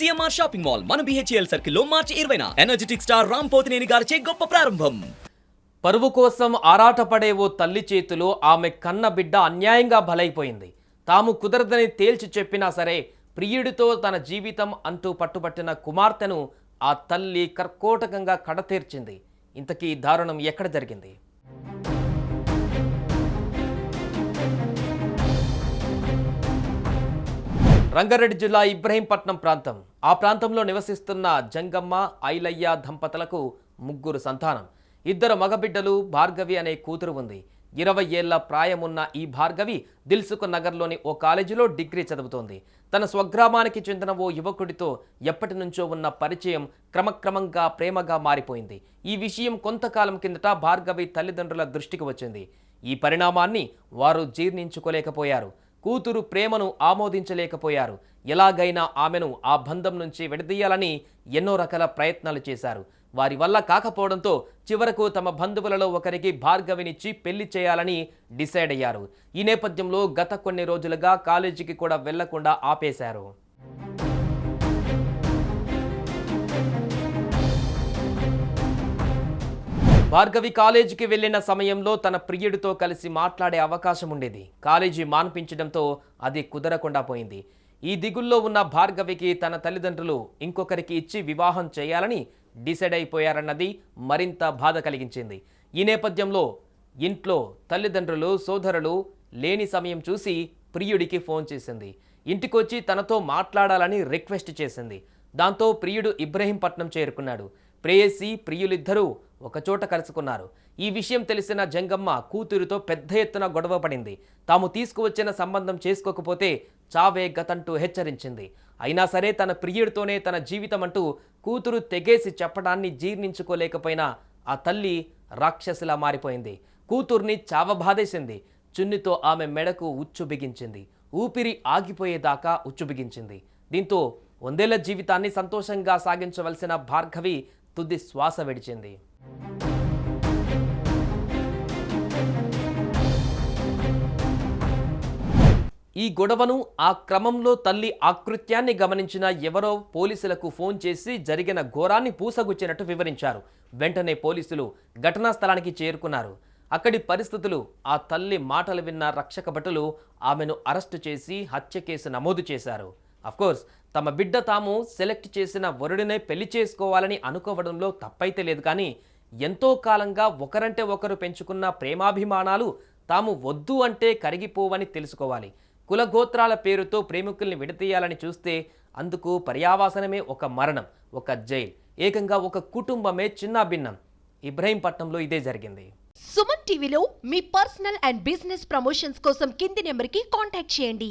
CMR shopping mall మన BHEL సర్కిల్లో మార్చి ఇరవైన. ఎనర్జెటిక్ స్టార్ రామ్ పోతినేని గారిచే గొప్ప ప్రారంభం. పరువు కోసం ఆరాటపడే ఓ తల్లి చేతిలో ఆమె కన్న బిడ్డ అన్యాయంగా బలైపోయింది. తాము కుదరదని తేల్చి చెప్పినా సరే ప్రియుడితో తన జీవితం అంటూ పట్టుబట్టిన కుమార్తెను ఆ తల్లి కర్కోటకంగా కడతీర్చింది. ఇంతకీ దారుణం ఎక్కడ జరిగింది? రంగారెడ్డి జిల్లా ఇబ్రహీంపట్నం ప్రాంతం. ఆ ప్రాంతంలో నివసిస్తున్న జంగమ్మ ఐలయ్య దంపతులకు ముగ్గురు సంతానం. ఇద్దరు మగబిడ్డలు భార్గవి అనే కూతురు ఉంది. ఇరవై ఏళ్ళ ప్రాయమున్న ఈ భార్గవి దిల్సుఖ్ నగర్లోని ఓ కాలేజీలో డిగ్రీ చదువుతోంది. తన స్వగ్రామానికి చెందిన ఓ యువకుడితో ఎప్పటి నుంచో ఉన్న పరిచయం క్రమక్రమంగా ప్రేమగా మారిపోయింది. ఈ విషయం కొంతకాలం కిందట భార్గవి తల్లిదండ్రుల దృష్టికి వచ్చింది. ఈ పరిణామాన్ని వారు జీర్ణించుకోలేకపోయారు. కూతురు ప్రేమను ఆమోదించలేకపోయారు. ఎలాగైనా ఆమెను ఆ బంధం నుంచి విడదీయాలని ఎన్నో రకాల ప్రయత్నాలు చేశారు. వారి వల్ల కాకపోవడంతో చివరకు తమ బంధువులలో ఒకరికి భార్గవినిచ్చి పెళ్ళి చేయాలని డిసైడ్ అయ్యారు. ఈ నేపథ్యంలో గత కొన్ని రోజులుగా కాలేజీకి కూడా వెళ్ళకుండా ఆపేశారు. భార్గవి కాలేజీకి వెళ్ళిన సమయంలో తన ప్రియుడితో కలిసి మాట్లాడే అవకాశం ఉండేది. కాలేజీ మాన్పించడంతో అది కుదరకుండా పోయింది. ఈ దిగుల్లో ఉన్న భార్గవికి తన తల్లిదండ్రులు ఇంకొకరికి ఇచ్చి వివాహం చేయాలని డిసైడ్ అయిపోయారన్నది మరింత బాధ కలిగించింది. ఈ నేపథ్యంలో ఇంట్లో తల్లిదండ్రులు సోదరులు లేని సమయం చూసి ప్రియుడికి ఫోన్ చేసింది. ఇంటికొచ్చి తనతో మాట్లాడాలని రిక్వెస్ట్ చేసింది. దాంతో ప్రియుడు ఇబ్రహీంపట్నం చేరుకున్నాడు. ప్రేయసి ప్రియులిద్దరూ ఒకచోట కలుసుకున్నారు. ఈ విషయం తెలిసిన జంగమ్మ కూతురితో పెద్ద ఎత్తున గొడవ పడింది. తాము తీసుకువచ్చిన సంబంధం చేసుకోకపోతే చావే గతంటూ హెచ్చరించింది. అయినా సరే తన ప్రియుడితోనే తన జీవితం అంటూ కూతురు తెగేసి చెప్పడాన్ని జీర్ణించుకోలేకపోయినా ఆ తల్లి రాక్షసిలా మారిపోయింది. కూతుర్ని చావబాధేసింది చున్నితో ఆమె మెడకు ఉచ్చు బిగించింది. ఊపిరి ఆగిపోయేదాకా ఉచ్చు బిగించింది. దీంతో వందేళ్ళ జీవితాన్ని సంతోషంగా సాగించవలసిన భార్గవి తుది శ్వాస విడిచింది. ఈ గొడవను ఆ క్రమంలో తల్లి ఆకృత్యాన్ని గమనించిన ఎవరో పోలీసులకు ఫోన్ చేసి జరిగిన ఘోరాన్ని పూసగుచ్చినట్టు వివరించారు. వెంటనే పోలీసులు ఘటనా స్థలానికి చేరుకున్నారు. అక్కడి పరిస్థితులు ఆ తల్లి మాటలు విన్న రక్షక భటులు ఆమెను అరెస్టు చేసి హత్య కేసు నమోదు చేశారు. అఫ్కోర్స్ తమ బిడ్డ తాము సెలెక్ట్ చేసిన వరుడినే పెళ్ళి చేసుకోవాలని అనుకోవడంలో తప్పైతే లేదు కానీ ఎంతో కాలంగా ఒకరంటే ఒకరు పెంచుకున్న ప్రేమాభిమానాలు తాము వద్దు అంటే కరిగిపోవని తెలుసుకోవాలి. కులగోత్రాల పేరుతో ప్రేమికుల్ని విడతీయాలని చూస్తే అందుకు పర్యావాసనమే ఒక మరణం ఒక జైల్ ఏకంగా ఒక కుటుంబమే చిన్నాభిన్నం ఇబ్రహీంపట్నంలో ఇదే జరిగింది. సుమన్ టీవీలో మీ పర్సనల్ అండ్ బిజినెస్ ప్రమోషన్స్ కోసం కింది నెంబర్కి కాంటాక్ట్ చేయండి.